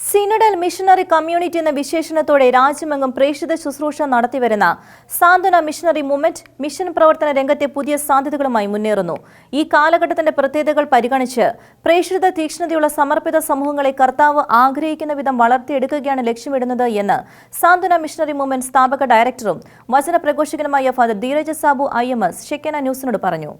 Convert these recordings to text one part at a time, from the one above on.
Synodal missionary community എന്ന വിശേഷണത്തോടെ രാജ്യമെങ്ങും പ്രേക്ഷിത ശുശ്രൂഷ നടത്തിവരുന്ന സാന്ത്വന മിഷണറി മൂവ്മെന്റ് മിഷൻ പ്രവർത്തന രംഗത്തെ പുതിയ സാധ്യതകളുമായി മുന്നേറുന്നു. ഈ കാലഘട്ടത്തിന്റെ പ്രത്യേകതകൾ പരിഗണിച്ച് പ്രേക്ഷിത തീക്ഷ്ണതയുള്ള സമർപ്പിത സമൂഹങ്ങളെ കർത്താവ് ആഗ്രഹിക്കുന്ന വിധം വളർത്തിയെടുക്കുകയാണ് ലക്ഷ്യമിടുന്നത് എന്ന് സാന്ത്വന മിഷണറി മൂവ്മെന്റ് സ്ഥാപക ഡയറക്ടറും വചന പ്രഘോഷകനുമായ father Dheeraj Sabu I M S Shekinah ന്യൂസിനോട് പറഞ്ഞു.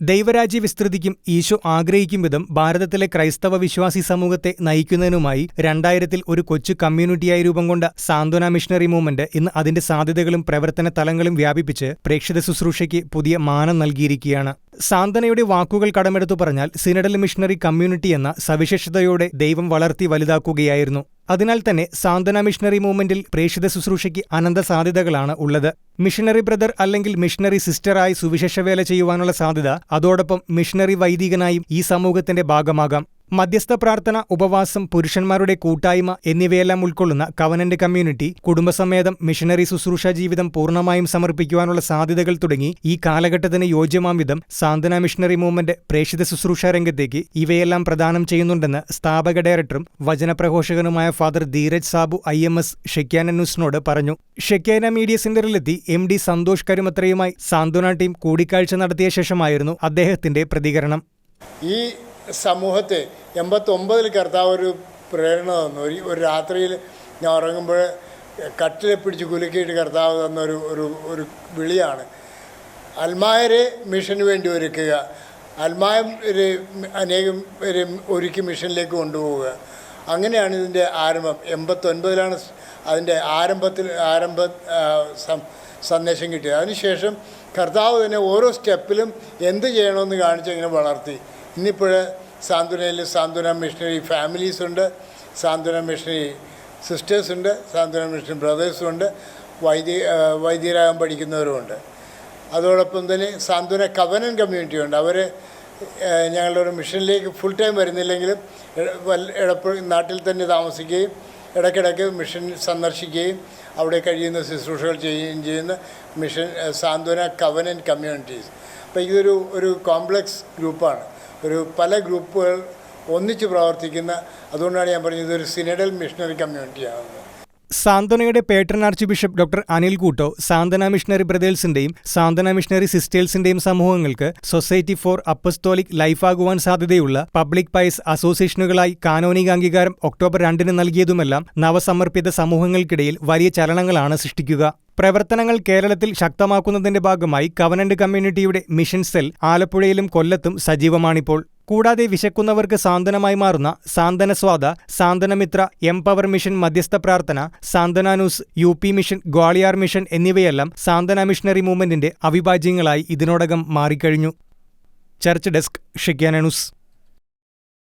ദൈവരാജ്യ വിസ്തൃതിക്കും ഈശോ ആഗ്രഹിക്കും വിധം ഭാരതത്തിലെ ക്രൈസ്തവ വിശ്വാസി സമൂഹത്തെ നയിക്കുന്നതിനുമായി രണ്ടായിരത്തിൽ ഒരു കൊച്ചു കമ്മ്യൂണിറ്റിയായി രൂപം കൊണ്ട സാന്ത്വന മിഷണറി മൂവ്മെന്റ് ഇന്ന് അതിന്റെ സാധ്യതകളും പ്രവർത്തന തലങ്ങളും വ്യാപിപ്പിച്ച് പ്രേക്ഷിത ശുശ്രൂഷയ്ക്ക് പുതിയ മാനം നൽകിയിരിക്കുകയാണ്. സാന്ത്വനയുടെ വാക്കുകൾ കടമെടുത്തു പറഞ്ഞാൽ സിനഡൽ മിഷണറി കമ്മ്യൂണിറ്റി എന്ന സവിശേഷതയോടെ ദൈവം വളർത്തി വലുതാക്കുകയായിരുന്നു. അതിനാൽ തന്നെ സാന്ത്വന മിഷണറി മൂവ്മെന്റിൽ പ്രേക്ഷിത ശുശ്രൂഷയ്ക്ക് അനന്ത സാധ്യതകളാണ് ഉള്ളത്. മിഷണറി ബ്രദർ അല്ലെങ്കിൽ മിഷണറി സിസ്റ്ററായി സുവിശേഷവേല ചെയ്യുവാനുള്ള സാധ്യത അതോടൊപ്പം മിഷണറി വൈദികനായും ഈ സമൂഹത്തിന്റെ ഭാഗമാകാം. മധ്യസ്ഥ പ്രാർത്ഥന ഉപവാസം പുരുഷന്മാരുടെ കൂട്ടായ്മ എന്നിവയെല്ലാം ഉൾക്കൊള്ളുന്ന കവനന്റ് കമ്മ്യൂണിറ്റി കുടുംബസമേതം മിഷനറി ശുശ്രൂഷ ജീവിതം പൂർണമായും സമർപ്പിക്കുവാനുള്ള സാധ്യതകൾ തുടങ്ങി ഈ കാലഘട്ടത്തിന് യോജ്യമാം വിധം സാന്ത്വന മിഷണറി മൂവ്മെന്റ് പ്രേക്ഷിത ശുശ്രൂഷ രംഗത്തേക്ക് ഇവയെല്ലാം പ്രദാനം ചെയ്യുന്നുണ്ടെന്ന് സ്ഥാപക ഡയറക്ടറും വചനപ്രഘോഷകനുമായ father Dheeraj Sabu I M S Shekinah ന്യൂസിനോട് പറഞ്ഞു. ഷെക്യാന മീഡിയ സെന്ററിലെത്തി എം ഡി സന്തോഷ് കരുമത്രയുമായി സാന്ത്വന ടീം കൂടിക്കാഴ്ച നടത്തിയ ശേഷമായിരുന്നു അദ്ദേഹത്തിന്റെ പ്രതികരണം. ഈ സമൂഹത്തെ എൺപത്തൊമ്പതിൽ കർത്താവ് ഒരു പ്രേരണ തന്നു. ഒരു ഒരു രാത്രിയിൽ ഞാൻ ഉറങ്ങുമ്പോൾ കട്ടിലെ പിടിച്ച് കുലുക്കിയിട്ട് കർത്താവ് തന്ന ഒരു ഒരു ഒരു വിളിയാണ്. അൽമായരെ മിഷന് വേണ്ടി ഒരുക്കുക. അൽമായ ഒരു അനേകം ഒരു ഒരുക്കി മിഷനിലേക്ക് കൊണ്ടുപോവുക. അങ്ങനെയാണ് ഇതിന്റെ ആരംഭം. എൺപത്തൊൻപതിലാണ് അതിന്റെ ആരംഭത്തിൽ ആരംഭ സന്ദേശം കിട്ടിയത്. അതിനുശേഷം കർത്താവ് തന്നെ ഓരോ സ്റ്റെപ്പിലും എന്ത് ചെയ്യണമെന്ന് കാണിച്ച് ഇങ്ങനെ വളർത്തി. ഇന്നിപ്പോൾ സാന്ത്വനയിൽ സാന്ത്വന മിഷണറി ഫാമിലീസ് ഉണ്ട് സാന്ത്വന മിഷണറി സിസ്റ്റേഴ്സ് ഉണ്ട് സാന്ത്വന മിഷണറി ബ്രദേഴ്സും ഉണ്ട് വൈദ്യ വൈദ്യരാഗം പഠിക്കുന്നവരുമുണ്ട്. അതോടൊപ്പം തന്നെ സാന്ത്വന കവനൻ കമ്മ്യൂണിറ്റി ഉണ്ട് അവർ ഞങ്ങളുടെ ഒരു മിഷനിലേക്ക് ഫുൾ ടൈം വരുന്നില്ലെങ്കിലും ഇടപ്പോഴും നാട്ടിൽ തന്നെ താമസിക്കുകയും ഇടയ്ക്കിടയ്ക്ക് മിഷൻ സന്ദർശിക്കുകയും അവിടെ കഴിയുന്ന ശുശ്രൂഷകൾ ചെയ്യുകയും ചെയ്യുന്ന മിഷൻ സാന്ത്വന കവനൻ കമ്മ്യൂണിറ്റീസ്. അപ്പോൾ ഇതൊരു ഒരു കോംപ്ലക്സ് ഗ്രൂപ്പാണ്. ഒരു പല ഗ്രൂപ്പുകൾ ഒന്നിച്ച് പ്രവർത്തിക്കുന്ന അതുകൊണ്ടാണ് ഞാൻ പറഞ്ഞത് ഒരു സിനഡൽ മിഷണറി കമ്മ്യൂണിറ്റിയാകുന്നത് സാന്ത്വനയുടെ patron archbishop doctor Anil Couto സാന്ത്വന മിഷണറി ബ്രദേഴ്സിന്റെയും സാന്ത്വന മിഷണറി സിസ്റ്റേഴ്സിന്റെയും സമൂഹങ്ങൾക്ക് സൊസൈറ്റി ഫോർ അപ്പസ്തോലിക് ലൈഫാകുവാൻ സാധ്യതയുള്ള പബ്ലിക് പൈസ് അസോസിയേഷനുകളായി കാനോനിക അംഗീകാരം ഒക്ടോബർ രണ്ടിന് നൽകിയതുമെല്ലാം നവസമർപ്പിത സമൂഹങ്ങൾക്കിടയിൽ വലിയ ചലനങ്ങളാണ് സൃഷ്ടിക്കുക. പ്രവർത്തനങ്ങൾ കേരളത്തിൽ ശക്തമാക്കുന്നതിന്റെ ഭാഗമായി കവനന്റ് കമ്മ്യൂണിറ്റിയുടെ മിഷൻ സെൽ ആലപ്പുഴയിലും കൊല്ലത്തും സജീവമാണിപ്പോൾ. കൂടാതെ വിശക്കുന്നവർക്ക് സാന്ത്വനമായി മാറുന്ന സാന്ത്വനസ്വാദ സാന്ത്വനമിത്ര എംപവർ മിഷൻ മധ്യസ്ഥ പ്രാർത്ഥന സാന്ത്വനാനൂസ് U P mission Gwalior mission എന്നിവയെല്ലാം സാന്ത്വന മിഷണറി മൂവ്മെന്റിന്റെ അവിഭാജ്യങ്ങളായി ഇതിനോടകം മാറിക്കഴിഞ്ഞു. Church desk news